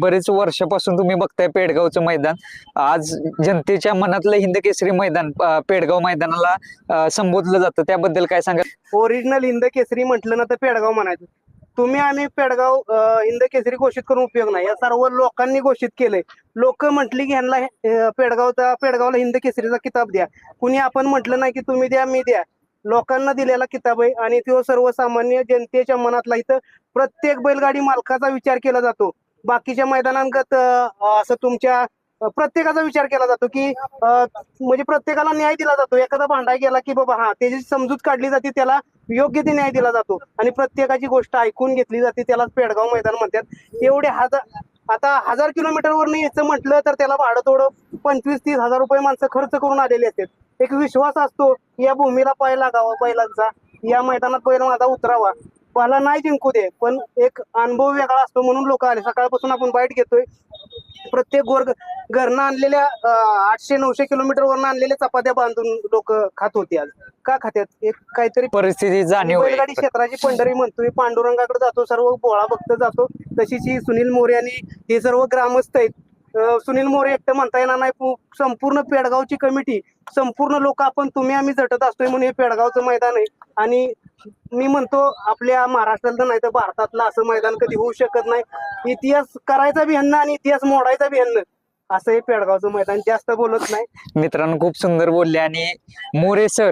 बरेच वर्षापासून तुम्ही बघताय पेडगावचं मैदान. आज जनतेच्या मनातलं हिंद केसरी मैदान पेडगाव मैदानाला संबोधलं जातं. त्याबद्दल काय सांगा ओरिजिनल हिंद केसरी म्हटलं ना तर पेडगाव म्हणायचं. तुम्ही आम्ही पेडगाव हिंदकेसरी हिंद केसरी घोषित करून उपयोग नाही. या सर्व लोकांनी घोषित केलंय. लोक म्हटली की ह्यांना पेडगावचा पेडगावला हिंद केसरीचा किताब द्या. कुणी आपण म्हटलं नाही की तुम्ही द्या मी द्या. लोकांना दिलेला किताब आहे आणि तो सर्वसामान्य जनतेच्या मनातला इथं प्रत्येक बैलगाडी मालकाचा विचार केला जातो. बाकीच्या मैदानांगत असं तुमच्या प्रत्येकाचा विचार केला जातो की म्हणजे प्रत्येकाला न्याय दिला जातो. एखादा भांडा गेला की बाबा हा त्याची समजूत काढली जाते त्याला योग्य ते न्याय दिला जातो. आणि प्रत्येकाची गोष्ट ऐकून घेतली जाते त्याला पेडगाव मैदान म्हणतात. एवढे हजार आता हजार किलोमीटरवर यायचं म्हटलं तर त्याला भाडं थोडं पंचवीस तीस हजार रुपये माणसं खर्च करून आलेली असतात. एक विश्वास असतो की या भूमीला पाय लागावा बैलांचा या मैदानात बैल माझा उतरावा. मला नाही जिंकू दे पण एक अनुभव वेगळा असतो म्हणून लोक आले. सकाळपासून आपण बाईट घेतोय. प्रत्येक गोर घरनं आणलेल्या आठशे नऊशे किलोमीटर वरनं आणलेल्या चपात्या बांधून लोक खात होते आज. का खात्यात एक काहीतरी परिस्थिती जाणीव. बैलगाडी क्षेत्राची पंढरी म्हणतोय. पांडुरंगाकडे जातो सर्व बोळा भक्त जातो. तशीच ही सुनील मोरे आणि हे सर्व ग्रामस्थ आहेत. सुनील मोरे एकटं म्हणता येणार नाही. संपूर्ण पेडगावची कमिटी संपूर्ण लोक आपण तुम्ही आम्ही झटत असतोय म्हणून हे पेडगावचं मैदान आहे. आणि मी म्हणतो आपल्या महाराष्ट्रातलं नाही तर भारतातलं असं मैदान कधी होऊ शकत नाही. इतिहास करायचा बी ह्यांना आणि इतिहास मोडायचा बी ह्यांना असं हे पेडगावचं मैदान जास्त बोलत नाही. मित्रांनो खूप सुंदर बोलले आणि मोरे सर